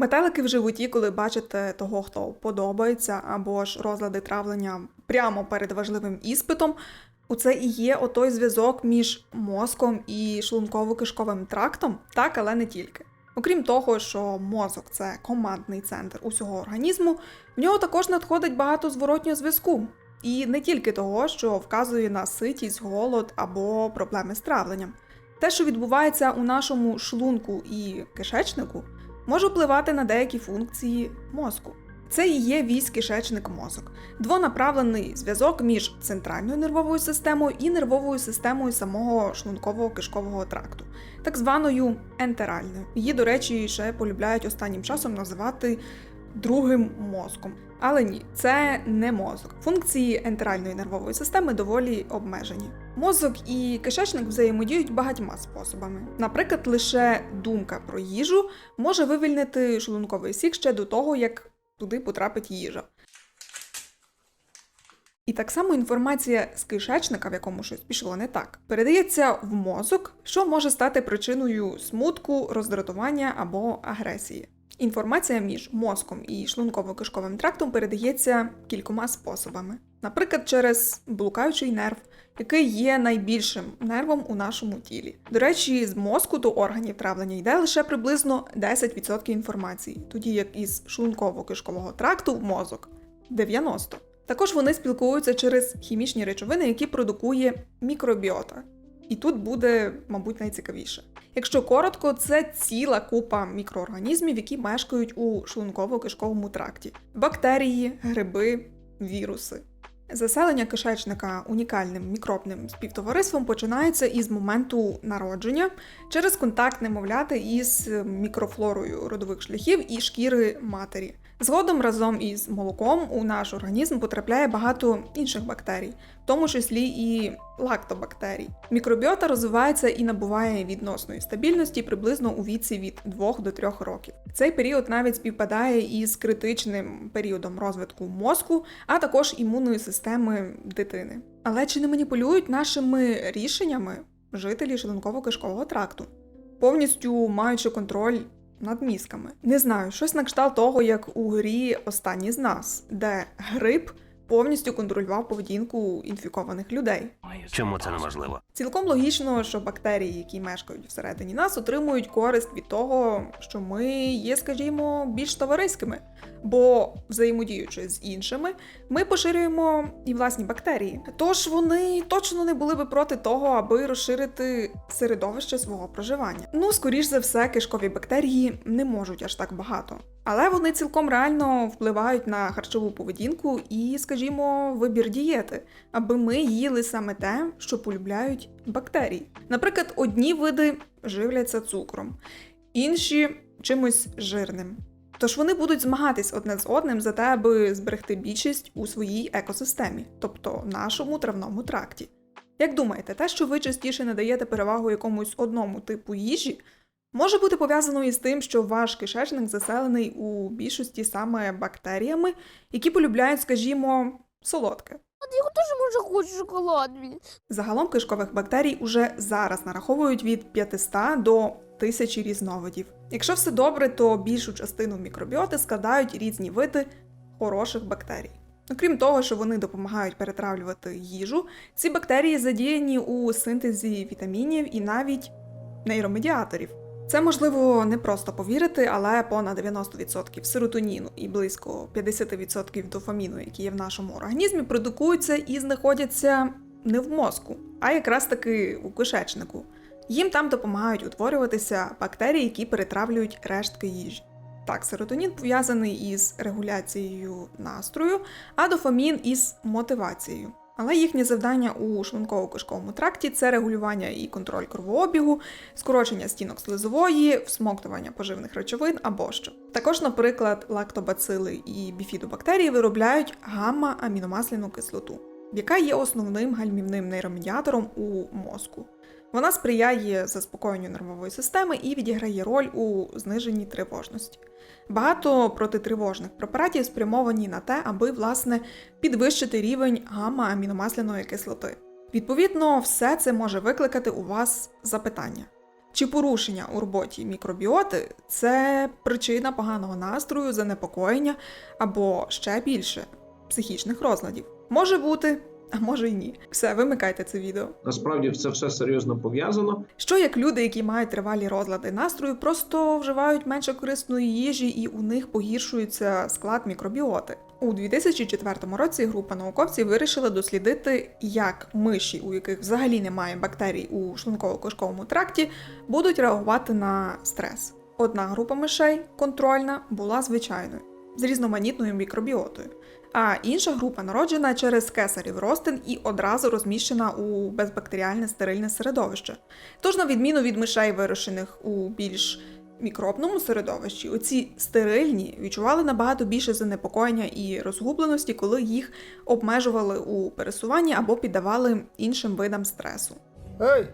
Метелики в животі, коли бачите того, хто подобається, або ж розлади травлення прямо перед важливим іспитом, оце і є отой зв'язок між мозком і шлунково-кишковим трактом, так, але не тільки. Окрім того, що мозок це командний центр усього організму, в нього також надходить багато зворотнього зв'язку. І не тільки того, що вказує на ситість, голод або проблеми з травленням. Те, що відбувається у нашому шлунку і кишечнику, може впливати на деякі функції мозку. Це і є вісь кишечник мозок, двонаправлений зв'язок між центральною нервовою системою і нервовою системою самого шлункового кишкового тракту, так званою ентеральною. Її, до речі, ще полюбляють останнім часом називати другим мозком. Але ні, це не мозок. Функції ентеральної нервової системи доволі обмежені. Мозок і кишечник взаємодіють багатьма способами. Наприклад, лише думка про їжу може вивільнити шлунковий сік ще до того, як туди потрапить їжа. І так само інформація з кишечника, в якому щось пішло не так, передається в мозок, що може стати причиною смутку, роздратування або агресії. Інформація між мозком і шлунково-кишковим трактом передається кількома способами. Наприклад, через блукаючий нерв, який є найбільшим нервом у нашому тілі. До речі, з мозку до органів травлення йде лише приблизно 10% інформації, тоді як із шлунково-кишкового тракту в мозок 90%. Також вони спілкуються через хімічні речовини, які продукує мікробіота. І тут буде, мабуть, найцікавіше. Якщо коротко, це ціла купа мікроорганізмів, які мешкають у шлунково-кишковому тракті: бактерії, гриби, віруси. Заселення кишечника унікальним мікробним співтовариством починається із моменту народження через контакт немовляти із мікрофлорою родових шляхів і шкіри матері. Згодом разом із молоком у наш організм потрапляє багато інших бактерій, в тому числі і лактобактерій. Мікробіота розвивається і набуває відносної стабільності приблизно у віці від 2 до 3 років. Цей період навіть співпадає із критичним періодом розвитку мозку, а також імунної системи дитини. Але чи не маніпулюють нашими рішеннями жителі шлунково-кишкового тракту, повністю маючи контроль над мізками. Не знаю, щось на кшталт того, як у грі Останні з нас, де гриб повністю контролював поведінку інфікованих людей. Чому це неможливо? Цілком логічно, що бактерії, які мешкають всередині нас, отримують користь від того, що ми є, скажімо, більш товариськими. Бо взаємодіючи з іншими, ми поширюємо і власні бактерії. Тож вони точно не були би проти того, аби розширити середовище свого проживання. Ну, скоріш за все, кишкові бактерії не можуть аж так багато. Але вони цілком реально впливають на харчову поведінку і, скажімо, вибір дієти, аби ми їли саме те, що полюбляють бактерії. Наприклад, одні види живляться цукром, інші чимось жирним. Тож вони будуть змагатись одне з одним за те, аби зберегти більшість у своїй екосистемі, тобто нашому травному тракті. Як думаєте, те, що ви частіше надаєте перевагу якомусь одному типу їжі, може бути пов'язано із тим, що ваш кишечник заселений у більшості саме бактеріями, які полюбляють, скажімо, солодке. От я теж може хочу шоколад. Загалом кишкових бактерій уже зараз нараховують від 500 до 1000 різновидів. Якщо все добре, то більшу частину мікробіоти складають різні види хороших бактерій. Окрім того, що вони допомагають перетравлювати їжу, ці бактерії задіяні у синтезі вітамінів і навіть нейромедіаторів. Це можливо не просто повірити, але понад 90% серотоніну і близько 50% дофаміну, які є в нашому організмі, продукуються і знаходяться не в мозку, а якраз таки у кишечнику. Їм там допомагають утворюватися бактерії, які перетравлюють рештки їжі. Так, серотонін пов'язаний із регуляцією настрою, а дофамін із мотивацією. Але їхнє завдання у шлунково-кишковому тракті це регулювання і контроль кровообігу, скорочення стінок слизової, всмоктування поживних речовин або що. Також, наприклад, лактобацили і біфідобактерії виробляють гамма-аміномасляну кислоту, яка є основним гальмівним нейромедіатором у мозку. Вона сприяє заспокоєнню нервової системи і відіграє роль у зниженні тривожності. Багато протитривожних препаратів спрямовані на те, аби власне підвищити рівень гамма-аміномасляної кислоти. Відповідно, все це може викликати у вас запитання. Чи порушення у роботі мікробіоти це причина поганого настрою, занепокоєння або ще більше психічних розладів? Може бути, а може й ні. Все, вимикайте це відео. Насправді це все серйозно пов'язано. Що як люди, які мають тривалі розлади настрою, просто вживають менше корисної їжі і у них погіршується склад мікробіоти. У 2004 році група науковців вирішила дослідити, як миші, у яких взагалі немає бактерій у шлунково-кишковому тракті, будуть реагувати на стрес. Одна група мишей, контрольна, була звичайною з різноманітною мікробіотою. А інша група народжена через кесарів ростин і одразу розміщена у безбактеріальне стерильне середовище. Тож, на відміну від мишей, вирощених у більш мікробному середовищі, оці стерильні відчували набагато більше занепокоєння і розгубленості, коли їх обмежували у пересуванні або піддавали іншим видам стресу. Ей!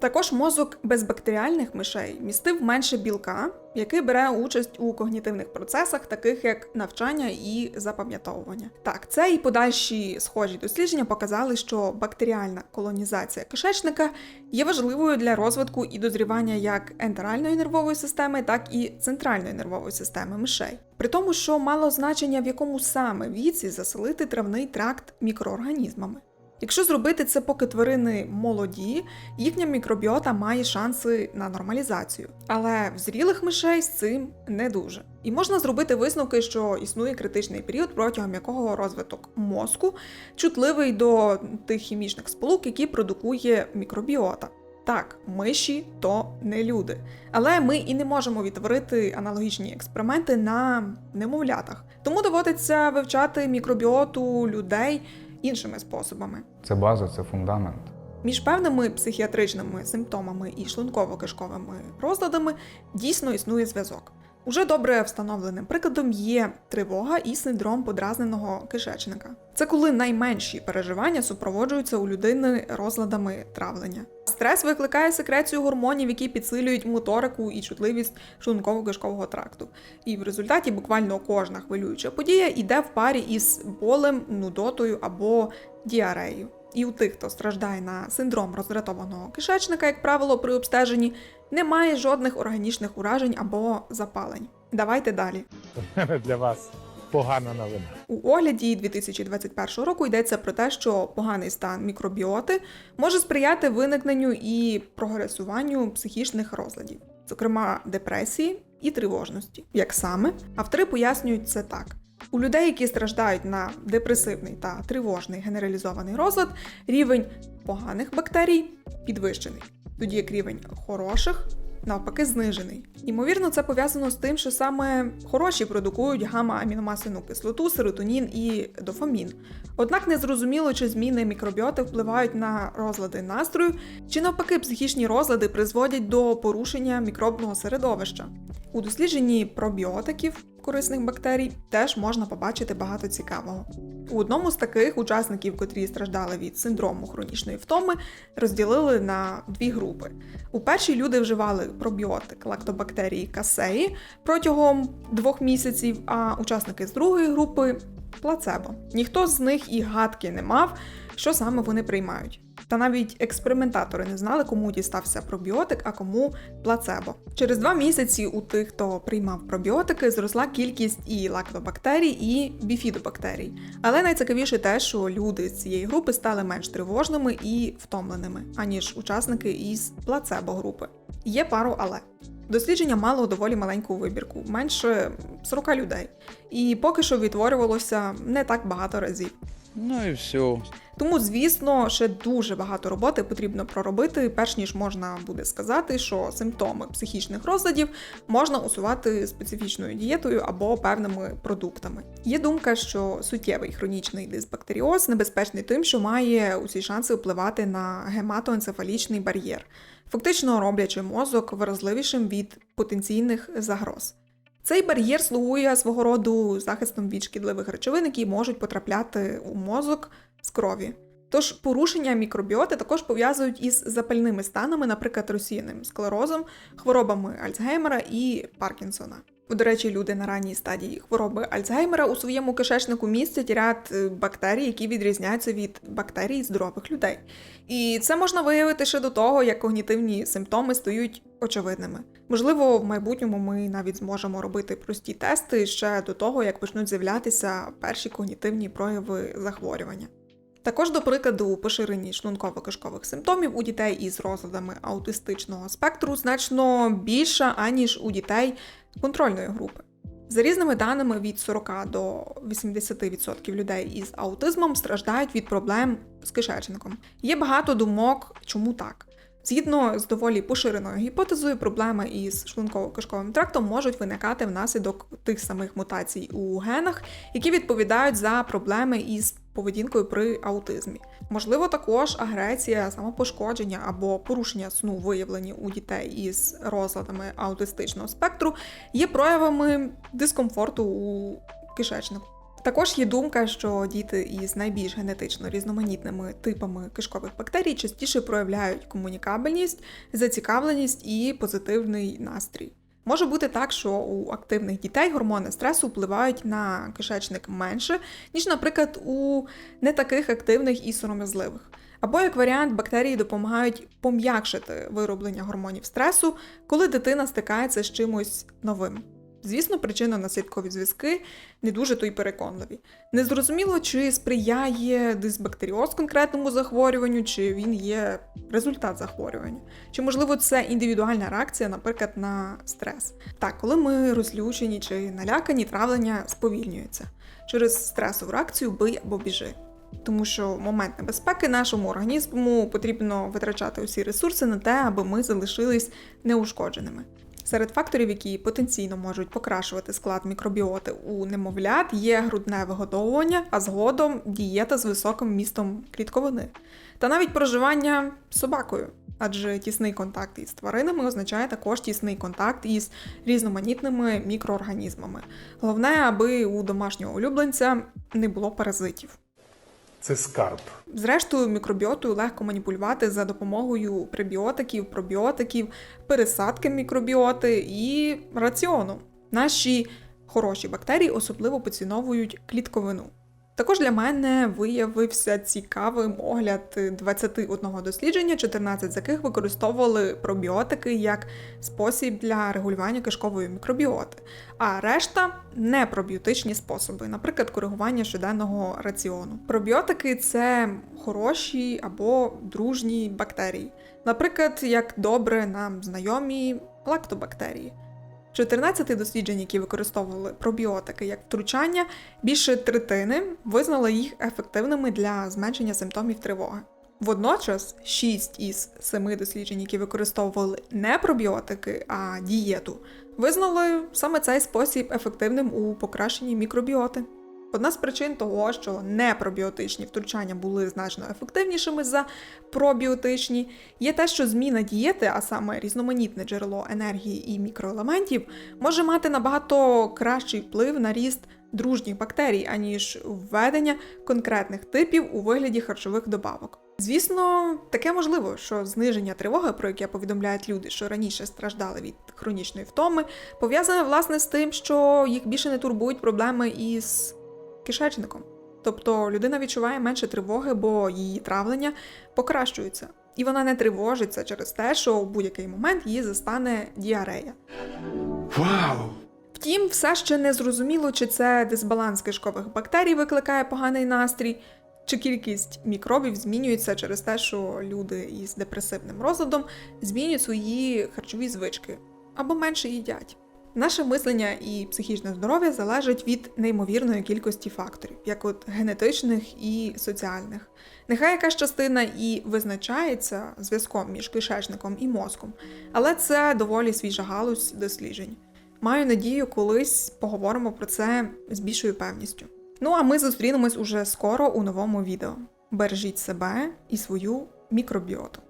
Також мозок безбактеріальних мишей містив менше білка, який бере участь у когнітивних процесах, таких як навчання і запам'ятовування. Так, це і подальші схожі дослідження показали, що бактеріальна колонізація кишечника є важливою для розвитку і дозрівання як ентеральної нервової системи, так і центральної нервової системи мишей. При тому, що мало значення в якому саме віці заселити травний тракт мікроорганізмами. Якщо зробити це, поки тварини молоді, їхня мікробіота має шанси на нормалізацію. Але в зрілих мишей з цим не дуже. І можна зробити висновки, що існує критичний період, протягом якого розвиток мозку чутливий до тих хімічних сполук, які продукує мікробіота. Так, миші то не люди. Але ми і не можемо відтворити аналогічні експерименти на немовлятах. Тому доводиться вивчати мікробіоту людей іншими способами. Це база, це фундамент. Між певними психіатричними симптомами і шлунково-кишковими розладами дійсно існує зв'язок. Уже добре встановленим прикладом є тривога і синдром подразненого кишечника. Це коли найменші переживання супроводжуються у людини розладами травлення. Стрес викликає секрецію гормонів, які підсилюють моторику і чутливість шлунково-кишкового тракту. І в результаті буквально кожна хвилююча подія йде в парі із болем, нудотою або діареєю. І у тих, хто страждає на синдром роздратованого кишечника, як правило, при обстеженні немає жодних органічних уражень або запалень. Давайте далі. Для вас погана новина. У огляді 2021 року йдеться про те, що поганий стан мікробіоти може сприяти виникненню і прогресуванню психічних розладів, зокрема депресії і тривожності. Як саме автори пояснюють це так. У людей, які страждають на депресивний та тривожний генералізований розлад, рівень поганих бактерій підвищений, тоді як рівень хороших навпаки знижений. Ймовірно, це пов'язано з тим, що саме хороші продукують гамма-аміномасляну кислоту, серотонін і дофамін. Однак незрозуміло, чи зміни мікробіоти впливають на розлади настрою, чи навпаки психічні розлади призводять до порушення мікробного середовища. У дослідженні пробіотиків корисних бактерій теж можна побачити багато цікавого. У одному з таких учасників, котрі страждали від синдрому хронічної втоми, розділили на дві групи. У першій люди вживали пробіотик лактобактерії касеї протягом двох місяців, а учасники з другої групи плацебо. Ніхто з них і гадки не мав, що саме вони приймають. Та навіть експериментатори не знали, кому дістався пробіотик, а кому плацебо. Через два місяці у тих, хто приймав пробіотики, зросла кількість і лактобактерій, і біфідобактерій. Але найцікавіше те, що люди з цієї групи стали менш тривожними і втомленими, аніж учасники із плацебо групи. Є пару але. Дослідження мало доволі маленьку вибірку, менше 40 людей, і поки що відтворювалося не так багато разів. Ну і все. Тому, звісно, ще дуже багато роботи потрібно проробити, перш ніж можна буде сказати, що симптоми психічних розладів можна усувати специфічною дієтою або певними продуктами. Є думка, що суттєвий хронічний дисбактеріоз небезпечний тим, що має усі шанси впливати на гематоенцефалічний бар'єр, фактично роблячи мозок вразливішим від потенційних загроз. Цей бар'єр слугує свого роду захистом від шкідливих речовин, які можуть потрапляти у мозок з крові. Тож порушення мікробіоти також пов'язують із запальними станами, наприклад, розсіяним склерозом, хворобами Альцгеймера і Паркінсона. До речі, люди на ранній стадії хвороби Альцгеймера у своєму кишечнику містять ряд е, бактерій, які відрізняються від бактерій здорових людей. І це можна виявити ще до того, як когнітивні симптоми стають очевидними. Можливо, в майбутньому ми навіть зможемо робити прості тести ще до того, як почнуть з'являтися перші когнітивні прояви захворювання. Також, до прикладу, поширені шлунково-кишкових симптомів у дітей із розладами аутистичного спектру значно більша, аніж у дітей контрольної групи. За різними даними, від 40 до 80% людей із аутизмом страждають від проблем з кишечником. Є багато думок, чому так. Згідно з доволі поширеною гіпотезою, проблеми із шлунково-кишковим трактом можуть виникати внаслідок тих самих мутацій у генах, які відповідають за проблеми із поведінкою при аутизмі. Можливо, також агресія, самопошкодження або порушення сну, виявлені у дітей із розладами аутистичного спектру, є проявами дискомфорту у кишечнику. Також є думка, що діти із найбільш генетично різноманітними типами кишкових бактерій частіше проявляють комунікабельність, зацікавленість і позитивний настрій. Може бути так, що у активних дітей гормони стресу впливають на кишечник менше, ніж, наприклад, у не таких активних і сором'язливих. Або як варіант, бактерії допомагають пом'якшити вироблення гормонів стресу, коли дитина стикається з чимось новим. Звісно, причинно-наслідкові зв'язки не дуже то й переконливі. Незрозуміло, чи сприяє дисбактеріоз конкретному захворюванню, чи він є результат захворювання. Чи можливо це індивідуальна реакція, наприклад, на стрес. Так, коли ми розлючені чи налякані, травлення сповільнюється через стресову реакцію бий або біжи. Тому що в момент небезпеки нашому організму потрібно витрачати усі ресурси на те, аби ми залишились неушкодженими. Серед факторів, які потенційно можуть покращувати склад мікробіоти у немовлят, є грудне вигодовування, а згодом дієта з високим містом клітковини, та навіть проживання собакою. Адже тісний контакт із тваринами означає також тісний контакт із різноманітними мікроорганізмами. Головне, аби у домашнього улюбленця не було паразитів. Це скарб. Зрештою, мікробіотою легко маніпулювати за допомогою пребіотиків, пробіотиків, пересадки мікробіоти і раціону. Наші хороші бактерії особливо поціновують клітковину. Також для мене виявився цікавим огляд 21 дослідження, 14 з яких використовували пробіотики як спосіб для регулювання кишкової мікробіоти, а решта непробіотичні способи, наприклад, коригування щоденного раціону. Пробіотики це хороші або дружні бактерії, наприклад, як добре нам знайомі лактобактерії. 14 досліджень, які використовували пробіотики як втручання, більше третини визнали їх ефективними для зменшення симптомів тривоги. Водночас 6 із 7 досліджень, які використовували не пробіотики, а дієту, визнали саме цей спосіб ефективним у покращенні мікробіоти. Одна з причин того, що непробіотичні втручання були значно ефективнішими за пробіотичні, є те, що зміна дієти, а саме різноманітне джерело енергії і мікроелементів, може мати набагато кращий вплив на ріст дружніх бактерій, аніж введення конкретних типів у вигляді харчових добавок. Звісно, таке можливо, що зниження тривоги, про яке повідомляють люди, що раніше страждали від хронічної втоми, пов'язане власне з тим, що їх більше не турбують проблеми із кишечником. Тобто людина відчуває менше тривоги, бо її травлення покращується. І вона не тривожиться через те, що в будь-який момент її застане діарея. Вау! Втім, все ще не зрозуміло, чи це дисбаланс кишкових бактерій викликає поганий настрій, чи кількість мікробів змінюється через те, що люди із депресивним розладом змінюють свої харчові звички або менше їдять. Наше мислення і психічне здоров'я залежить від неймовірної кількості факторів, як от генетичних і соціальних. Нехай якась частина і визначається зв'язком між кишечником і мозком, але це доволі свіжа галузь досліджень. Маю надію, колись поговоримо про це з більшою певністю. Ну а ми зустрінемось уже скоро у новому відео. Бережіть себе і свою мікробіоту.